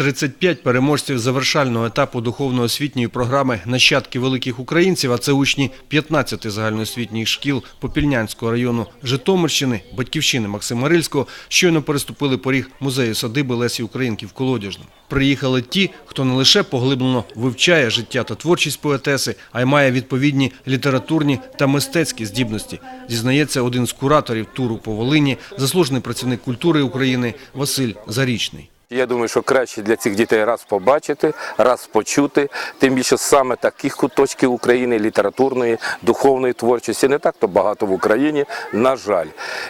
35 переможців завершального етапу духовно-освітньої програми «Нащадки великих українців», а це учні 15 загальноосвітніх шкіл Попільнянського району Житомирщини, батьківщини Максима Рильського, щойно переступили поріг музею садиби Лесі Українки в Колодяжному. Приїхали ті, хто не лише поглиблено вивчає життя та творчість поетеси, а й має відповідні літературні та мистецькі здібності, зізнається один з кураторів туру по Волині, заслужений працівник культури України Василь Зарічний. Я думаю, що краще для цих дітей раз побачити, раз почути, тим більше саме таких куточків України, літературної, духовної творчості, не так то багато в Україні, на жаль.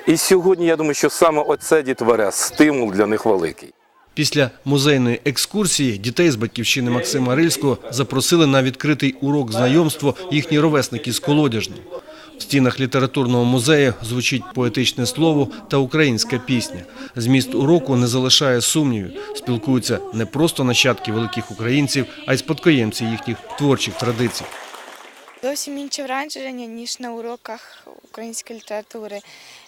І сьогодні я думаю, що саме оце дітворе стимул для них великий. Після музейної екскурсії дітей з батьківщини Максима Рильського запросили на відкритий урок знайомства їхні ровесники з Колодяжного. В стінах літературного музею звучить поетичне слово та українська пісня. Зміст уроку не залишає сумнівів. Спілкуються не просто нащадки великих українців, а й спадкоємці їхніх творчих традицій. Зовсім інше враження, ніж на уроках української літератури.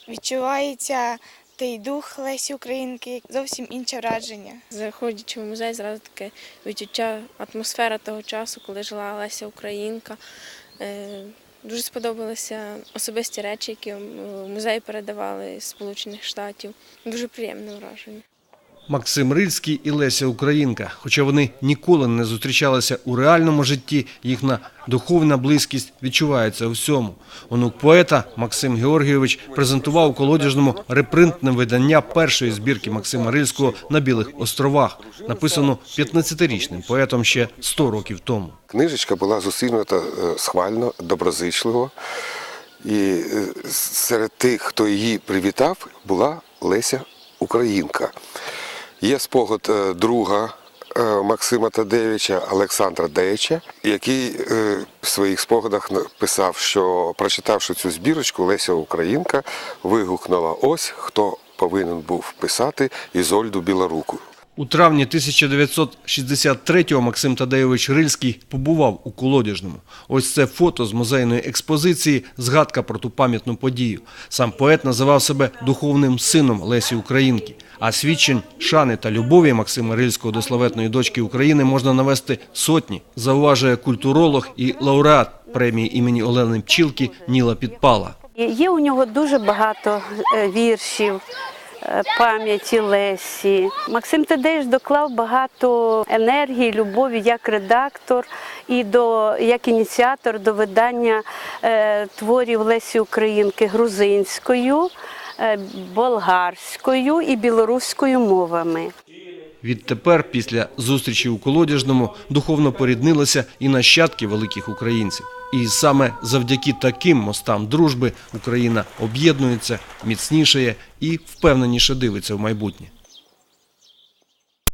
Відчувається той дух Лесі Українки, зовсім інше враження. Заходячи в музей, зразу таке відчуття атмосфера того часу, коли жила Леся Українка. Е, Дуже сподобалися особисті речі, які в музей передавали з Сполучених Штатів. Дуже приємне враження. Максим Рильський і Леся Українка. Хоча вони ніколи не зустрічалися у реальному житті, їхня духовна близькість відчувається у всьому. Онук поета Максим Георгійович презентував у колодяжному репринтне видання першої збірки Максима Рильського на Білих островах, написано 15-річним поетом ще 100 років тому. Книжечка була зустрінута е, схвально, доброзичливо. І е, серед тих, хто її привітав, була Леся Українка. Є спогад е, друга е, Максима Тадевича Олександра Деяча, який е, в своїх спогадах написав, що прочитавши цю збірочку, Леся Українка вигукнула ось хто повинен був писати Ізольду Білоруку. У травні 1963-го Максим Тадеєвич Рильський побував у Колодяжному. Ось це фото з музейної експозиції, згадка про ту пам'ятну подію. Сам поет називав себе духовним сином Лесі Українки. А свідчень шани та любові Максима Рильського до славетної дочки України можна навести сотні, зауважує культуролог і лауреат премії імені Олени Пчілки Ніла Підпала. Є у нього дуже багато е, віршів, е, пам'яті Лесі. Максим Тадеєш доклав багато енергії, любові як редактор і до як ініціатор до видання е, творів Лесі Українки грузинською, болгарською і білоруською мовами. Відтепер, після зустрічі у Колодяжному, духовно поріднилися і нащадки великих українців. І саме завдяки таким мостам дружби Україна об'єднується, міцнішає і впевненіше дивиться в майбутнє.